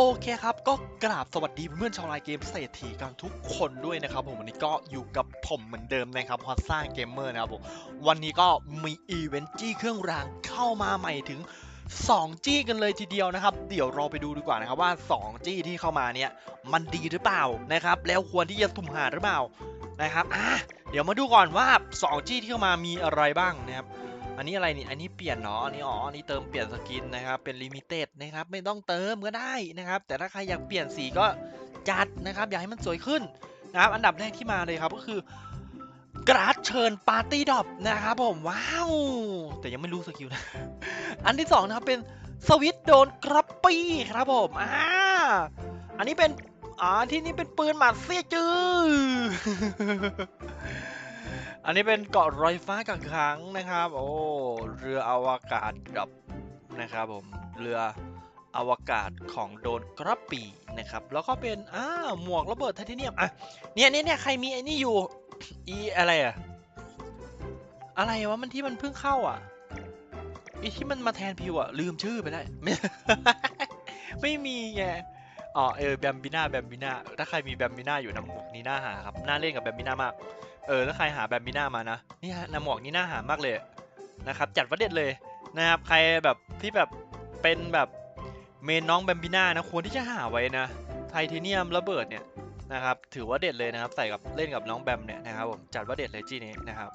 โอเคครับ ก็กราบสวัสดีเพื่อนชาวไลน์เกมเศรษฐีกันทุกคนด้วยนะครับผมวันนี้ก็อยู่กับผมเหมือนเดิมนะครับฮอตซ่าเกมเมอร์นะครับผมวันนี้ก็มีอีเวนต์จี้เครื่องรางเข้ามาใหม่ถึง 2 จี้กันเลยทีเดียวนะครับ เดี๋ยวเราไปดูดีกว่านะครับว่า 2 จี้ที่เข้ามาเนี่ยมันดีหรือเปล่านะครับ แล้วควรที่จะสุ่มหาหรือเปล่านะครับอะเดี๋ยวมาดูก่อนว่า 2 จี้ที่เข้ามามีอะไรบ้างนะครับ อันนี้อะไรนี่ อันนี้เปลี่ยนเนาะ อันนี้อ๋อ อันนี้เติมเปลี่ยนสกินนะครับ เป็นลิมิเต็ดนะครับ ไม่ต้องเติมก็ได้นะครับ แต่ถ้าใครอยากเปลี่ยนสีก็จัดนะครับ อยากให้มันสวยขึ้นนะครับ อันดับแรกที่มาเลยครับก็คือกราดเชิญปาร์ตี้ดอปนะครับผม ว้าว แต่ยังไม่รู้สกิลนะ อันที่สองนะครับเป็นสวิตโดนกรับปี้ครับผมอ่าอันนี้เป็นอ่าที่นี่เป็นปืนหมัดเสียจื้อ อันนี้เป็นเกาะรอยฟ้ากักขังนะครับ โอ้เรืออวกาศกับนะครับผมเรืออวกาศของโดนกระปีนะครับ แล้วก็เป็นอ้าหมวกระเบิดไทเทเนียมอะเนี่ยเนี่ยเนี่ยใครมีไอ้นี่อยู่อีอะไรอะอะไรวะมันที่มันเพิ่งเข้าอะอีที่มันมาแทนพิวอะลืมชื่อไปได้ไม่ไม่มีไงอ๋อเออแบมบิน่าแบมบิน่าถ้าใครมีแบมบิน่าอยู่นะหมวกนี้น่าหาครับน่าเล่นกับแบมบิน่ามาก เออถ้าใครหาแบบมิน่ามานะนี่ฮะน้ำหมวกนี่น่าหามากเลยนะครับจัดว่าเด็ดเลยนะครับใครแบบที่แบบเป็นแบบเมนน้องแบมบิน่านะควรที่จะหาไว้นะไทเทเนียมระเบิดเนี่ยนะครับถือว่าเด็ดเลยนะครับใส่กับเล่นกับน้องแบมเนี่ยนะครับผมจัดว่าเด็ดเลยจี้นี้นะครับ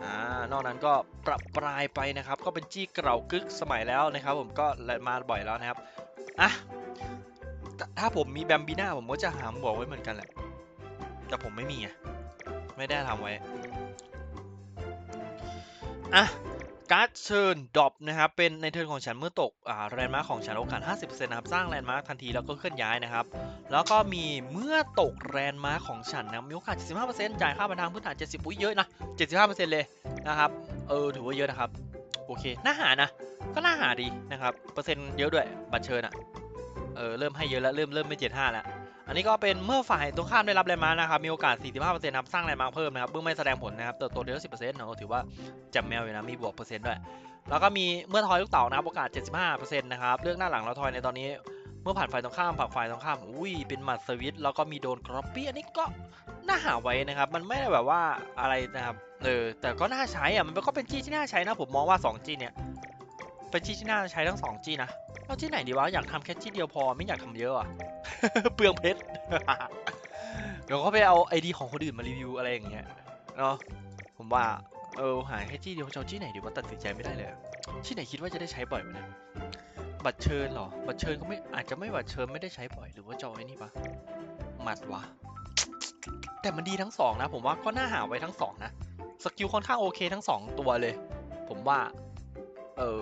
อ่านอกนั้นก็ปรับปลายไปนะครับ ก็เป็นจี้เก่ากึกสมัยแล้วนะครับ ผมก็มาบ่อยแล้วนะครับอะถ้าผมมีแบมบิน่าผมก็จะหาหมวกไว้เหมือนกันแหละแต่ผมไม่มีไง ไม่ได้ทำไว้ อะการ์ดเชิญดรอปนะครับ เป็นในเทิร์นของฉันเมื่อตกอ่าแลนด์มาร์คของฉันโอกาส 50%นะครับ สร้างแลนด์มาร์คทันทีแล้วก็เคลื่อนย้ายนะครับ แล้วก็มีเมื่อตกแลนด์มาร์คของฉันนะมีโอกาส 75%จ่ายค่าบันทางพื้นฐาน 70 อุ้ยเยอะนะ 75%เลยนะครับ เออถือว่าเยอะนะครับ โอเค น่าหานะ ก็น่าหาดีนะครับ เปอร์เซ็นต์เยอะด้วย บัตรเชิญอะเออเริ่มให้เยอะแล้ว เริ่มเริ่มไม่ 75 แล้ว อันนี้ก็เป็นเมื่อฝ่ายตรงข้ามได้รับแรงม้านะครับ มีโอกาส 45%ครับ สร้างแรงม้าเพิ่มนะครับเมื่อไม่แสดงผลนะครับเติบโตเดือนละ10%เนาะถือว่าจ่มแมวอยู่นะ มีบวกเปอร์เซ็นต์ด้วย แล้วก็มีเมื่อทอยลูกเต๋านะครับโอกาส 75%นะครับ เลือกหน้าหลังแล้วทอยในตอนนี้ เมื่อผ่านฝ่ายตรงข้ามผ่านฝ่ายตรงข้าม อุ้ย เป็นหมัดสวิตแล้วก็มีโดนกรอบปี้อันนี้ก็น่าหาไว้นะครับ มันไม่ได้แบบว่าอะไรนะครับ เออ แต่ก็น่าใช้อะ มันก็เป็นจี้ที่น่าใช้นะ ผมมองว่า2จี้เนี่ย เป็นจี้ที่น่าใช้ทั้ง2จี้นะ เอาที่ไหนดีวะ อยากทำแค่จี้เดียวพอไม่อยากทำเยอะอะเปลืองเพชร เดี๋ยวก็ไปเอาไอดีของคนอื่นมารีวิวอะไรอย่างเงี้ยเนาะผมว่าเออหาแค่ที่เดียวจะเอาที่ไหนดีว่าตัดสินใจไม่ได้เลย ที่ไหนคิดว่าจะได้ใช้บ่อยมเนี่ยบัตรเชิญเหรอ บัตรเชิญก็ไม่อาจจะไม่บัตรเชิญไม่ได้ใช้บ่อยหรือว่าจอไอ้นี่ปะหมัดวะ แต่มันดีทั้งสองนะ ผมว่าก็น่าหาไว้ทั้งสองนะ สกิลค่อนข้างโอเคทั้งสองตัวเลย ผมว่า เออ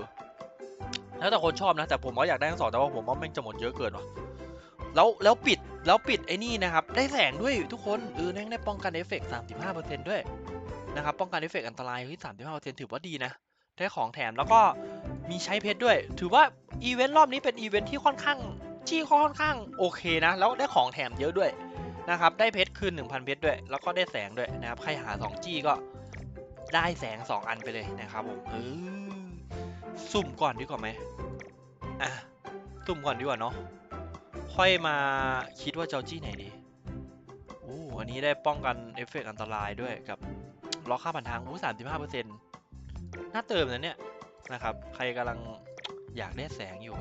แล้วแต่คนชอบนะ แต่ผมก็อยากได้ทั้งสองแต่ว่าผมว่าแม่งจะหมดเยอะเกินว่ะแล้วแล้วปิดแล้วปิดไอ้นี่นะครับ ได้แสงด้วยทุกคนเออแม่งได้ป้องกันเอฟเฟกต์สามสิบห้าเปอร์เซ็นต์ด้วยนะครับป้องกันเอฟเฟกต์อันตรายเฮ้ยสามสิบห้าเปอร์เซ็นต์ถือว่าดีนะ ได้ของแถมแล้วก็มีใช้เพชรด้วย ถือว่าอีเวนต์รอบนี้เป็นอีเวนต์ที่ค่อนข้างที่ค่อนข้างโอเคนะ แล้วได้ของแถมเยอะด้วยนะครับ ได้เพชรคืน 1,000 เพชรด้วย แล้วก็ได้แสงด้วยนะครับ ใครหา 2 จี้ก็ได้แสง 2 อันไปเลยนะครับผมเออ สุ่มก่อนดีกว่าไหมอะสุ่มก่อนดีกว่าเนาะค่อยมาคิดว่าเจะเอาจี้ไหนดีโอ้อันนี้ได้ป้องกันเอฟเฟกต์อันตรายด้วยกับล็อกค่าผ่านทางโอ้สามสิบห้าเปอร์เซ็นต์น่าเติมนะเนี่ยนะครับ ใครกำลังอยากได้แสงอยู่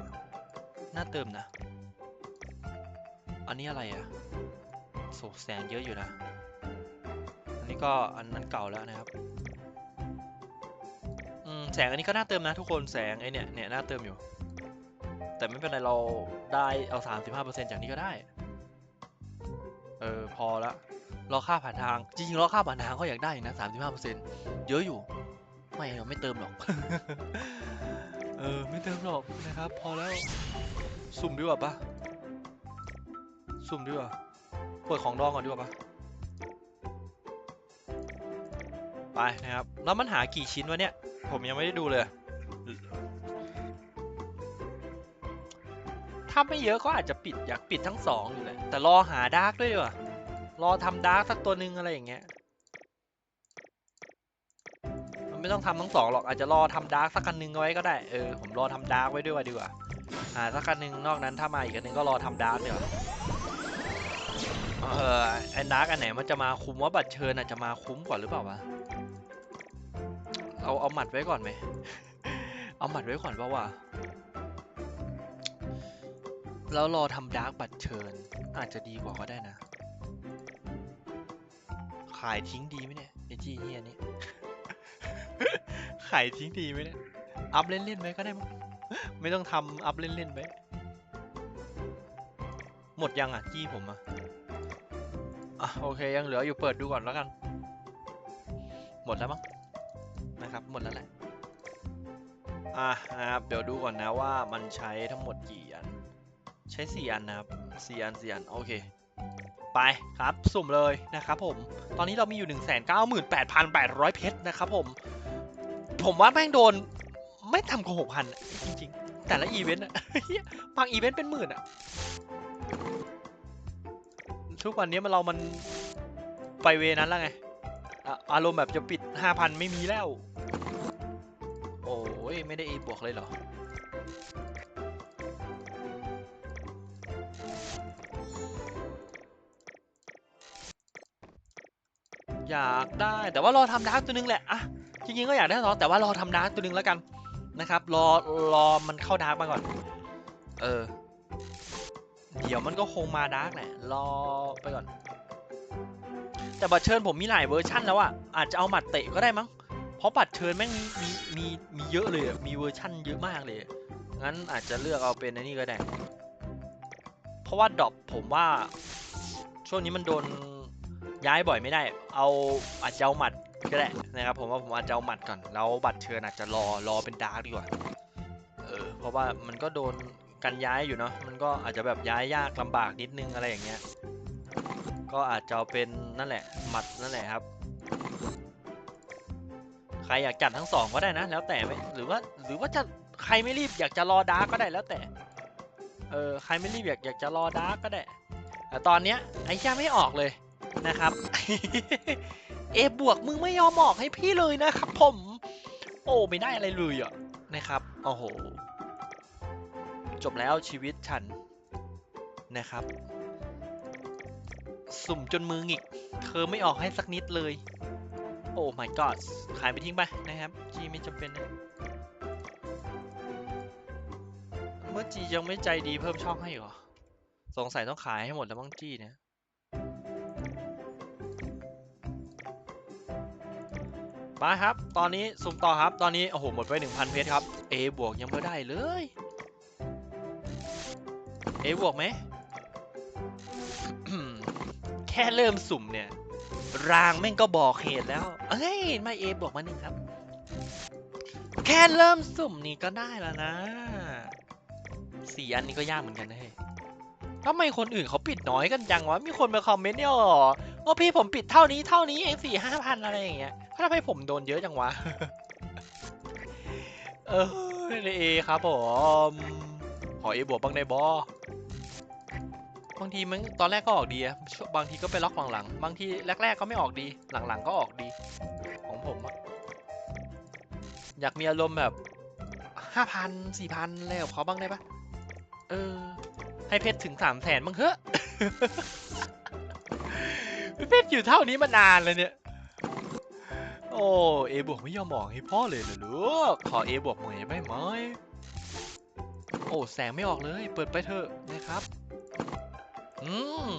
น่าเติมนะ อันนี้อะไรอะโสแสงเยอะอยู่นะ อันนี้ก็อันนั้นเก่าแล้วนะครับ แสงอันนี้ก็น่าเติมนะทุกคนแสงไอเนี่ยเนี่ยน่าเติมอยู่ แต่ไม่เป็นไรเราได้เอา 35%จากนี้ก็ได้ เออพอละรอค่าผ่านทาง จริงๆรอค่าผ่านทางก็อยากได้นะ 35%เยอะอยู่ ไม่เราไม่เติมหรอก เออไม่เติมหรอกนะครับ พอแล้ว สุ่มดีกว่าปะสุ่มดีกว่าเปิดของดองก่อนดีกว่าปะ ไปนะครับ แล้วมันหากี่ชิ้นวะเนี่ย ผมยังไม่ได้ดูเลย ถ้าไม่เยอะก็อาจจะปิดอยากปิดทั้งสองอยู่เลยแต่รอหาดาร์กด้วยดีกว่ารอทำดาร์กสักตัวหนึ่งอะไรอย่างเงี้ย มันไม่ต้องทำทั้งสองหรอกอาจจะรอทำดาร์กสักคันหนึงไว้ก็ได้ เออผมรอทำดาร์กไว้ด้วยดีกว่า หาสักคันหนึ่งนอกนั้นถ้ามาอีกอันหนึ่งก็รอทำดาร์กเดี๋ยวเออไอ้ดาร์กอันไหนมันจะมาคุ้มว่าบัตรเชิญอาจจะมาคุ้มกว่าหรือเปล่าวะ เอาเอาหมัดไว้ก่อนไหม เอาหมัดไว้ก่อนเพราะว่าแล้วรอทำดาร์กบัตรเชิญ อาจจะดีกว่าก็ได้นะ ขายทิ้งดีไหมเนี่ยไอจีเฮียนี่ ขายทิ้งดีไหมเนี่ย อัพเล่นๆไหมก็ได้มั้งไม่ต้องทำอัพเล่นๆไหมหมดยังอะ จี้ผมอะอะ โอเค ยังเหลืออยู่เปิดดูก่อนแล้วกัน หมดแล้วมั้ง นะครับ หมดแล้วแหละ อะนะครับเดี๋ยวดูก่อนนะว่ามันใช้ทั้งหมดกี่อัน ใช้สี่อันนะครับสี่อันสี่อันโอเคไปครับสุ่มเลยนะครับผม ตอนนี้เรามีอยู่ 1 9 8 8 0 0 เพชรนะครับผม ผมว่าแม่งโดนไม่ทำกว่าหกพันจริงๆ แต่ละอีเวนต์อะบางอีเวนต์เป็นหมื่นอะทุกวันนี้มันเรามันไปเวนั้นแล้วไงออารมณ์แบบจะปิด 5,000 ไม่มีแล้ว ไม่ได้ A บวกเลยเหรอ อยากได้แต่ว่ารอทำดาร์กตัวนึงแหละอะจริงๆก็อยากได้สองแต่ว่ารอทำดาร์กตัวนึงแล้วกันนะครับ รอรอมันเข้าดาร์กมาก่อน เออ เดี๋ยวมันก็คงมาดาร์กแหละ รอไปก่อน แต่บัตรเชิญผมมีหลายเวอร์ชั่นแล้วอะอาจจะเอาหมัดเตะก็ได้มั้ง เพราะบัตรเชิญแม่งมีมีมีมีเยอะเลยอะมีเวอร์ชั่นเยอะมากเลย งั้นอาจจะเลือกเอาเป็นอันนี้ก็ได้ เพราะว่าดรอปผมว่า ช่วงนี้มันโดนย้ายบ่อยไม่ได้ เอาอาจจะเอาหมัดก็ได้นะครับผมว่าผมอาจจะเอาหมัดก่อน แล้วบัตรเชิญอาจจะรอรอเป็นดาร์กดีกว่า เออ เพราะว่ามันก็โดนกันย้ายอยู่เนาะ มันก็อาจจะแบบย้ายยากลำบากนิดนึงอะไรอย่างเงี้ย ก็อาจจะเอาเป็นนั่นแหละหมัดนั่นแหละครับ รอยากจัดทั้งสองก็ได้นะ แล้วแต่ไม่หรือว่าหรือว่าจะใครไม่รีบอยากจะรอดาร์กก็ได้แล้วแต่ เออใครไม่รีบอยากอยากจะรอดาร์กก็ได้แต่ตอนเนี้ยไอ้ย่าไม่ออกเลยนะครับ เอบวกมึงไม่ยอมออกให้พี่เลยนะครับ ผม โอ้ไม่ได้อะไรเลยอะนะครับโอ้โหจบแล้วชีวิตฉันนะครับ สุ่มจนมือหงิก เธอไม่ออกให้สักนิดเลย โอ้ my god ขายไปทิ้งไปนะครับจีไม่จำเป็นนะเมื่อจียังไม่ใจดีเพิ่มช่องให้หรอ สงสัยต้องขายให้หมดแล้วมั้งจีเนี่ยมาครับ ตอนนี้สุ่มต่อครับ ตอนนี้ โอ้โห หมดไป 1,000 เพชรครับ A บวกยังไม่ได้เลย A บวกไหม แค่เริ่มสุ่มเนี่ย รางแม่งก็บอกเหตุแล้วเอ้ยไม่ A บวกมาหนึ่งครับ แค่เริ่มสุ่มนี่ก็ได้แล้วนะสี่อันนี้ก็ยากเหมือนกันนะเฮ้ยทำไมคนอื่นเขาปิดน้อยกันจังวะ มีคนมาคอมเมนต์เนี่ยเหรอว่าพี่ผมปิดเท่านี้เท่านี้เองสี่ห้าพันอะไรอย่างเงี้ยทำไมผมโดนเยอะจังวะ เออในเอครับผม ขอเอบวกบ้างได้บางทีมันตอนแรกก็ออกดีอะบางทีก็ไปล็อกหลังๆบางทีแรกๆก็ไม่ออกดี หลังๆก็ออกดี ของผมอะอยากมีอารมณ์แบบห้าพันสี่พันอะไรกับเขาบ้างได้ปะเออ ให้เพชรถึงสามแสนบ้างเถอะเพชรอยู่เท่านี้มานานเลยเนี่ย โอ้เอบวกไม่ยอมบอกให้พ่อเลยเหรอลูกขอเอบวกหน่อยได้ไหมโอ้แสงไม่ออกเลย เปิดไปเถอะนะครับ อืม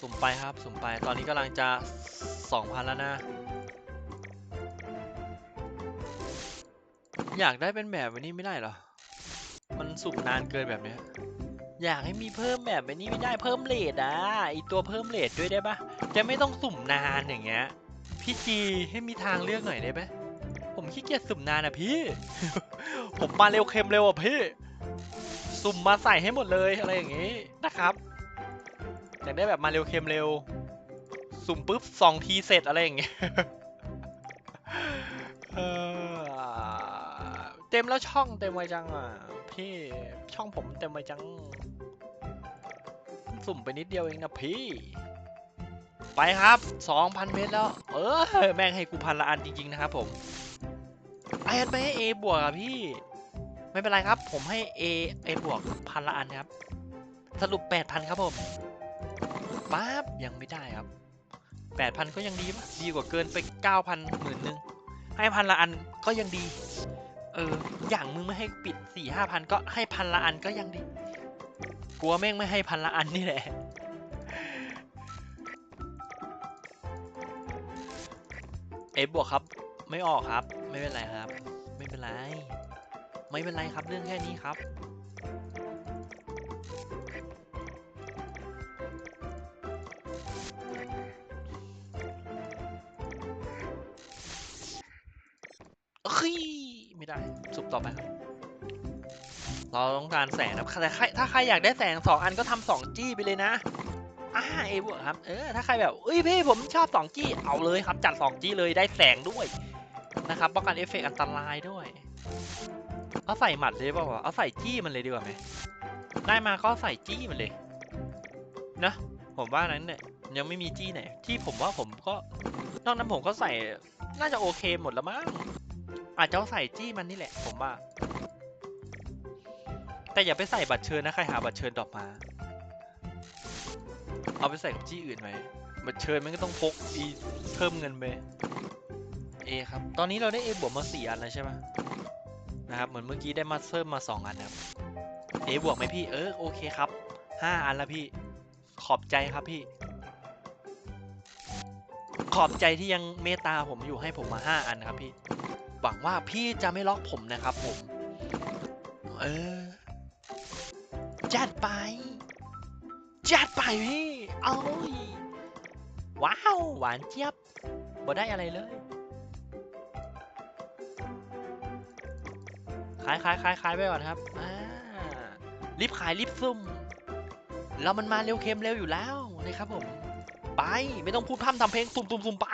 สุ่มไปครับ สุ่มไป ตอนนี้กำลังจะสองพันแล้วนะ อยากได้เป็นแบบนี้ไม่ได้หรอ มันสุ่มนานเกินแบบนี้อยากให้มีเพิ่มแบบนี้ไม่ได้เพิ่มเลทอะไอตัวเพิ่มเลทด้วยได้ปะจะไม่ต้องสุ่มนานอย่างเงี้ยพี่จีให้มีทางเลือกหน่อยได้ไหมผมขี้เกียจสุ่มนานอะพี่ ผมมาเร็วเค็มเร็วอะพี่ สุ่มมาใส่ให้หมดเลยอะไรอย่างงี้นะครับอยากได้แบบมาเร็วเค็มเร็ว สุ่มปุ๊บสองทีเสร็จอะไรอย่างเงี้ยเต็มแล้วช่องเต็มไวจังอะพี่ช่องผมเต็มไวจัง สุ่มไปนิดเดียวเองนะพี่ ไปครับ 2,000 เมตรแล้ว เออ แม่งให้กูพันละอันจริง ๆ นะครับผมไอ้ไปให้ A บวกอะพี่ ไม่เป็นไรครับ ผมให้ A A บวกพันละอันครับ สรุป 8,000 ครับผมปั๊บยังไม่ได้ครับ 8,000 ก็ยังดีปะดีกว่าเกินไป 9,000หมื่นหนึ่งให้พันละอันก็ยังดี เออ อย่างมึงไม่ให้ปิด 4 5,000 ก็ให้พันละอันก็ยังดี กลัวแม่งไม่ให้พันละอันนี่แหละเอบวกครับ ไม่ออกครับ ไม่เป็นไรครับ ไม่เป็นไร ไม่เป็นไรครับเรื่องแค่นี้ครับเอ้ยไม่ได้สุบต่อไปครับ เราต้องการแสงนะแต่ใครถ้าใครอยากได้แสงสองอันก็ทำสองจี้ไปเลยนะอ่าเอบวกครับเออถ้าใครแบบเอ้ยพี่ผมชอบสองจี้เอาเลยครับจัดสองจี้เลยได้แสงด้วยนะครับป้องกันเอฟเฟกต์อันตรายด้วย เอาใส่หมัดเลยเปล่าวะเอาใส่จี้มันเลยดีกว่าไหมได้มาก็ใส่จี้มันเลยนะผมว่านั้นเนี่ยยังไม่มีจี้ไหนที่ผมว่าผมก็นอกนั้นผมก็ใส่น่าจะโอเคหมดแล้วมั้งอาจจะเอาใส่จี้มันนี่แหละ ผมว่า แต่อย่าไปใส่บัตรเชิญนะใครหาบัตรเชิญดอปมา เอาไปใส่กับจี้อื่นไหมบัตรเชิญมันก็ต้องพกอีเพิ่มเงินไปเอครับ ตอนนี้เราได้ A บวกมาสี่อันแล้วใช่ไหม นะครับ เหมือนเมื่อกี้ได้มาเพิ่มมาสองอันนะครับ A บวกไหมพี่ เออโอเคครับห้าอันแล้วพี่ ขอบใจครับพี่ ขอบใจที่ยังเมตตาผมอยู่ให้ผมมาห้าอันครับพี่ หวังว่าพี่จะไม่ล็อกผมนะครับผม เออ จัดไป จัดไปพี่ เอายว้าว หวานเจี๊ยบบ่ได้อะไรเลย ขายขายขายขายไปก่อนครับอ่ารีบขายรีบซุ่มแล้วมันมาเร็วเค็มเร็วอยู่แล้วนะครับผม ไปไม่ต้องพูดพร่ำทำเพลงสุ่มสุ่มสุ่มไป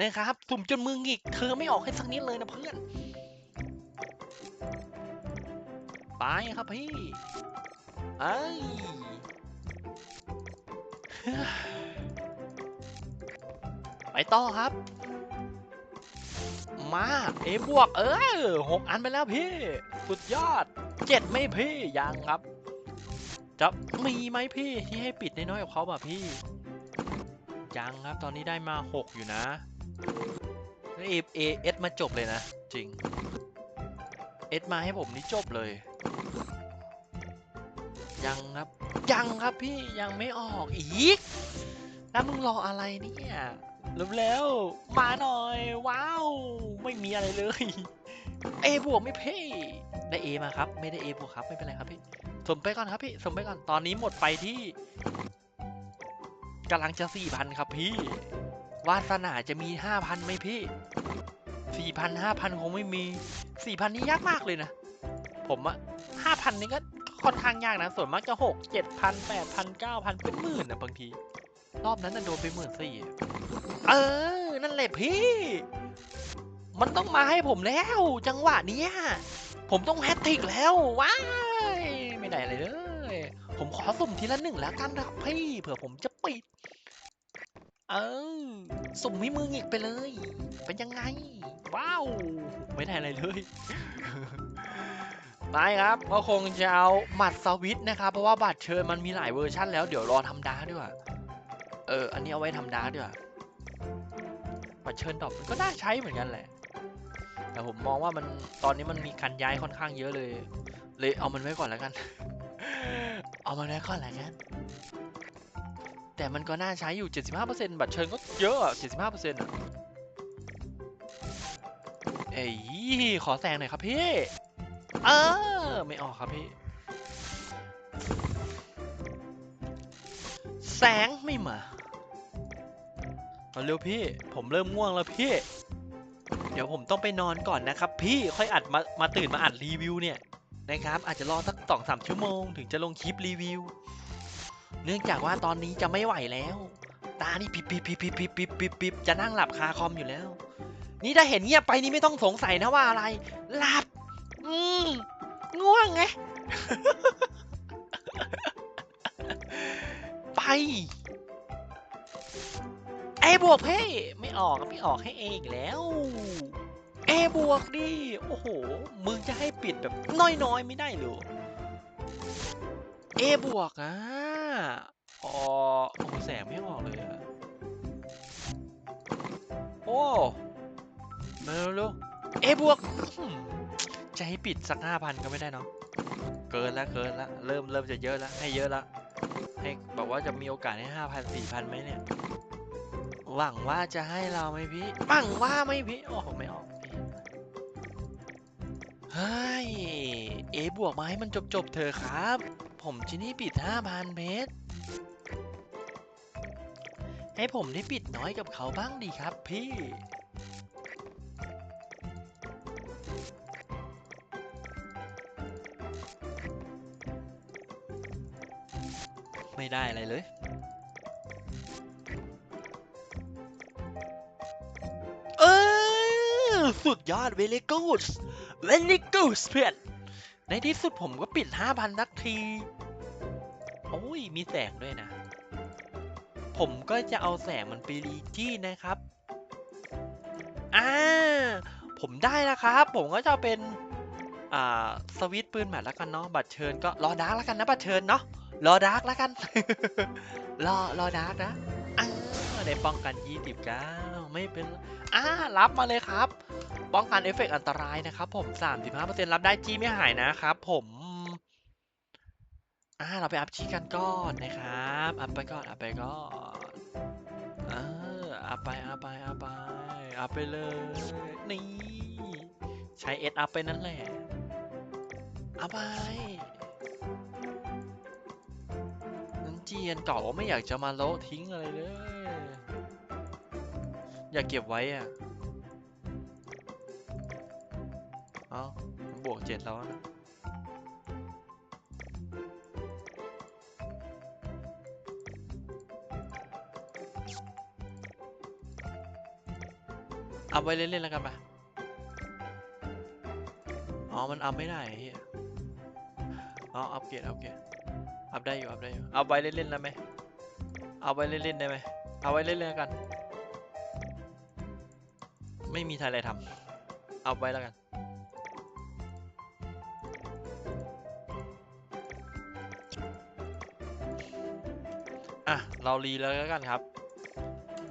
นะครับสุ่มจนมือหงิกเธอไม่ออกให้สักนิดเลยนะเพื่อน ไปครับพี่ไอไปต่อครับ มาเอบวกเออหกอันไปแล้วพี่ สุดยอดเจ็ดไม่พี่ยังครับ จะมีไหมพี่ที่ให้ปิดน้อยๆกับเขาป่ะพี่ยังครับตอนนี้ได้มาหกอยู่นะเอเอเอสมาจบเลยนะ จริงเอสมาให้ผมนี่จบเลย ยังครับ ยังครับพี่ยังไม่ออกอีก แล้วมึงรออะไรเนี่ย เร็วมาหน่อย ว้าว ไม่มีอะไรเลย เอบวกไม่เพ่ได้เอมาครับ ไม่ได้เอบวกครับ ไม่เป็นไรครับพี่ สมไปก่อนครับพี่ สมไปก่อน ตอนนี้หมดไปที่กำลังจะสี่พันครับพี่ วาสนาจะมีห้าพันไหมพี่สี่พันห้าพันคงไม่มีสี่พันนี่ยากมากเลยนะ ผมอะห้าพันนี่ก็ค่อนข้างยากนะ ส่วนมากจะหกเจ็ดพันแปดพันเก้าพันเป็นหมื่นนะบางที รอบนั้นน่ะโดนไปหมื่นสี่เออ นั่นแหละพี่ มันต้องมาให้ผมแล้ว จังหวะเนี้ย ผมต้องแฮตทริกแล้วว้ายไม่ได้อะไรเลย ผมขอสุ่มทีละหนึ่งแล้วกันนะครับพี่เผื่อผมจะปิด เออ สุ่มให้มือหงิกไปเลย เป็นยังไง ว้าว ไม่ได้อะไรเลยไม่ครับก็คงจะเอาหมัดสวิตนะครับ เพราะว่าบัตรเชิญมันมีหลายเวอร์ชันแล้วเดี๋ยวรอทำดาดีกว่าเออ อันนี้เอาไว้ทำดาร์กดีกว่าบัตรเชิญดอกมันก็น่าใช้เหมือนกันแหละ แต่ผมมองว่ามันตอนนี้มันมีการย้ายค่อนข้างเยอะเลย เลยเอามันไว้ก่อนแล้วกัน เอามันไว้ก่อนแล้วกัน แต่มันก็น่าใช้อยู่ 75%บัตรเชิญก็เยอะอะ75%อะเอ้ยขอแซงหน่อยครับพี่ เออ ไม่ออกครับพี่ แสงไม่มา เอาเร็วพี่ ผมเริ่มง่วงแล้วพี่ เดี๋ยวผมต้องไปนอนก่อนนะครับ พี่ค่อยอัดมามาตื่นมาอัดรีวิวเนี่ยนะครับ อาจจะรอสักสองสามชั่วโมง ถึงจะลงคลิปรีวิว เนื่องจากว่าตอนนี้จะไม่ไหวแล้ว ตานี่ปิบปิบปิบปิบปิบปิบปิบปิบจะนั่งหลับคาคอมอยู่แล้ว นี่ถ้าเห็นเงียบไปนี่ไม่ต้องสงสัยนะว่าอะไร หลับ อืมง่วงไง ไป เอบวกเพ่ไม่ออกไม่ออกให้เออีกแล้วเอบวกดิโอ้โหมึงจะให้ปิดแบบน้อยๆไม่ได้หรอ A บวกอะอ๋อโอ้โหแสงไม่ออกเลยอะโอ้มาเร็วๆ A บวกจะให้ปิดสักห้าพันก็ไม่ได้เนาะเกินละเกินละเริ่มเริ่มจะเยอะละให้เยอะละให้บอกว่าจะมีโอกาสให้ห้าพันสี่พันไหมเนี่ย หวังว่าจะให้เราไหมพี่หวังว่าไหมพี่โอ้โหไม่ออกเฮ้ยเอบวกมาให้มันจบจบเธอครับ ผมที่นี่ปิดห้าพันเพชรให้ผมได้ปิดน้อยกับเขาบ้างดีครับพี่ไม่ได้อะไรเลย สุดยอดเวลิกูสเวลิกูสเพื่อน ในที่สุดผมก็ปิด 5,000นักที โอ้ย มีแสงด้วยนะ ผมก็จะเอาแสงมันไปรีจี้นะครับ อ่า ผมได้แล้วครับ ผมก็จะเป็น อ่าสวิตปืนแมทแล้วกันเนาะบัตรเชิญก็รอดาร์กแล้วกันนะบัตรเชิญเนาะรอดาร์กแล้วกัน รอรอดาร์กนะอ่าได้ป้องกัน29ไม่เป็นอ่ารับมาเลยครับ ป้องกันเอฟเฟกต์อันตรายนะครับ ผม 35%รับได้จีไม่หายนะครับ ผมอ่าเราไปอัพจีกันก่อนนะครับอัพไปก่อนอัพไปก่อนเอออัพไปอัพไปอัพไปอัพไปเลยนี่ใช้เอสอัพไปนั่นแหละ อัพไปนันจีอันเก่าไม่อยากจะมาโละทิ้งอะไรเลย อยากเก็บไว้อะเอาบวกเจ็ดแล้วนะเอาไว้เล่นๆแล้วกันปะอ๋อ มันอัพไม่ได้เฮีย อ๋ออัพเกรดอัพเกรดอัพได้อยู่อัพได้อยู่เอาไว้เล่นๆได้ไหมเอาไว้เล่นๆได้ไหมเอาไว้เล่นๆแล้วกัน ไม่มีอะไรทำเอาไว้แล้วกันอะเรารีแล้วแล้วกันครับ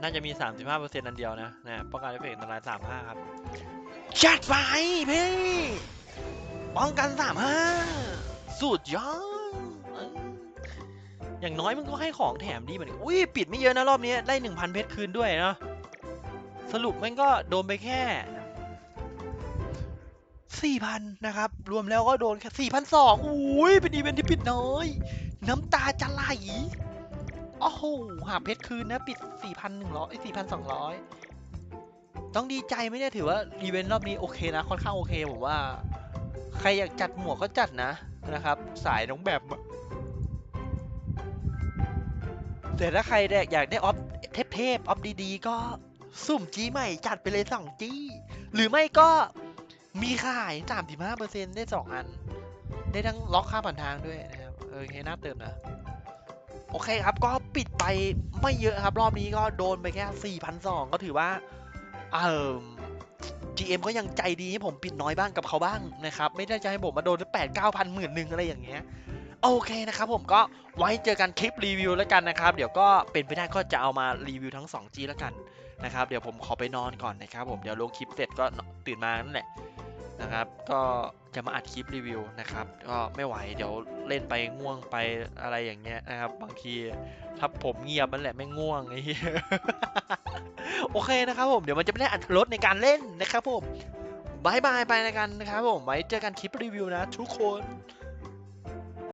น่าจะมี 35%อันเดียวนะนะป้องกันเอฟเฟกต์อันตราย35 ครับจัดไปพี่ป้องกัน 35 สุดยอดอย่างน้อยมันก็ให้ของแถมดีเหมือนกันอุ้ยปิดไม่เยอะนะรอบนี้ได้ 1,000 เพชรคืนด้วยเนาะสรุปมันก็โดนไปแค่ 4,000 นะครับ รวมแล้วก็โดนแค่4,200อุ้ยเป็นอีเวนท์ที่ปิดน้อย น้ำตาจะไหลโอ้โหหาเพชรคืนนะปิด 4,100 4,200 ต้องดีใจไหมเนี่ยถือว่าอีเวนต์รอบนี้โอเคนะ ค่อนข้างโอเคผมว่า ใครอยากจัดหมวกก็จัดนะนะครับ สายน้องแบบแต่ถ้าใครอยากได้ออฟเทพๆออฟดีๆ ก็สุ่มจี้ใหม่จัดไปเลย2จี้ หรือไม่ก็มีขาย35%ได้2อัน ได้ทั้งล็อกค่าผ่านทางด้วยนะครับเออโอเคน่าเติมนะ โอเคครับก็ปิดไปไม่เยอะครับ รอบนี้ก็โดนไปแค่4,200ก็ถือว่า เออ GM ก็ยังใจดีให้ผมปิดน้อยบ้างกับเขาบ้างนะครับ ไม่ได้จะให้ผมมาโดนแปดเก้าพันหมื่นหนึ่งอะไรอย่างเงี้ยโอเคนะครับผมก็ไว้เจอกันคลิปรีวิวแล้วกันนะครับ เดี๋ยวก็เป็นไปได้ก็จะเอามารีวิวทั้ง 2G แล้วกันนะครับ เดี๋ยวผมขอไปนอนก่อนนะครับผมเดี๋ยวลงคลิปเสร็จก็ตื่นมานั่นแหละ นะครับ ก็จะมาอัดคลิปรีวิวนะครับ ก็ไม่ไหวเดี๋ยวเล่นไปง่วงไปอะไรอย่างเงี้ยนะครับ บางทีถ้าผมเงียบมันแหละไม่ง่วงไอ้โอเคนะครับผมเดี๋ยวมันจะไม่ได้อัดรถในการเล่นนะครับผมบายบายไปในกันนะครับผมไว้เจอกันคลิปรีวิวนะทุกคน